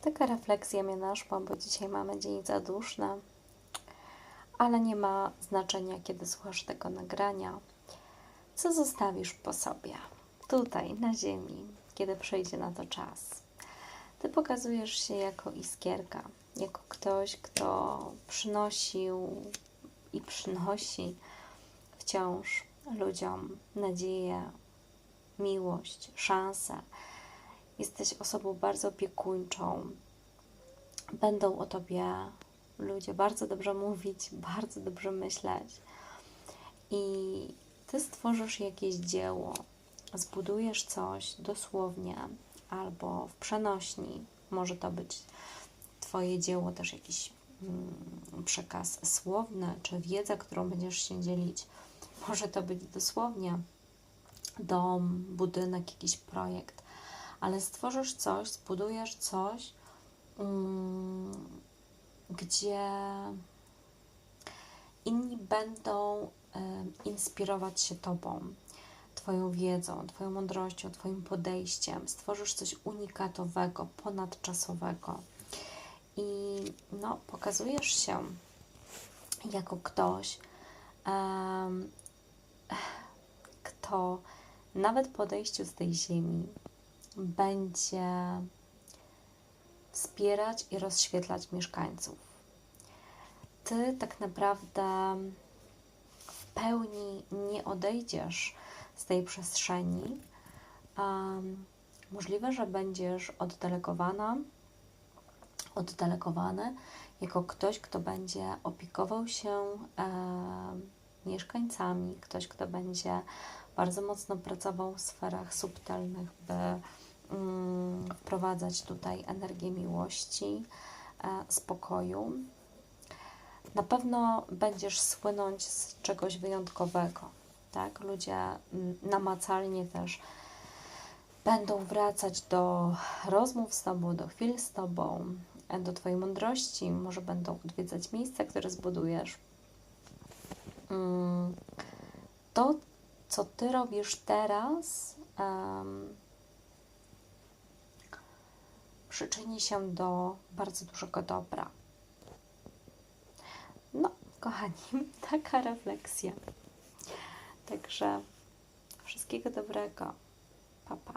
Taka refleksja mnie naszła, bo dzisiaj mamy dzień zaduszny, ale nie ma znaczenia, kiedy słuchasz tego nagrania. Co zostawisz po sobie, tutaj, na ziemi, kiedy przyjdzie na to czas? Ty pokazujesz się jako iskierka, jako ktoś, kto przynosił i przynosi wciąż ludziom nadzieję, miłość, szansę. Jesteś osobą bardzo opiekuńczą. Będą o tobie ludzie bardzo dobrze mówić, bardzo dobrze myśleć. I ty stworzysz jakieś dzieło, zbudujesz coś dosłownie albo w przenośni. Może to być Twoje dzieło, też jakiś mm, przekaz słowny, czy wiedza, którą będziesz się dzielić. Może to być dosłownie dom, budynek, jakiś projekt, ale stworzysz coś, zbudujesz coś, mm, gdzie inni będą y, inspirować się Tobą, Twoją wiedzą, Twoją mądrością, Twoim podejściem. Stworzysz coś unikatowego, ponadczasowego. I no, pokazujesz się jako ktoś, em, kto nawet po odejściu z tej ziemi będzie wspierać i rozświetlać mieszkańców. Ty tak naprawdę w pełni nie odejdziesz z tej przestrzeni. Um, możliwe, że będziesz oddelegowana, oddelegowany jako ktoś, kto będzie opiekował się e, mieszkańcami, ktoś, kto będzie bardzo mocno pracował w sferach subtelnych, by wprowadzać tutaj energię miłości, e, spokoju. Na pewno będziesz słynąć z czegoś wyjątkowego, tak? Ludzie mm, namacalnie też będą wracać do rozmów z Tobą, do chwil z Tobą, e, do Twojej mądrości, może będą odwiedzać miejsca, które zbudujesz. Mm, To, co Ty robisz teraz, em, przyczyni się do bardzo dużego dobra. No, kochani, taka refleksja. Także wszystkiego dobrego. Pa, pa.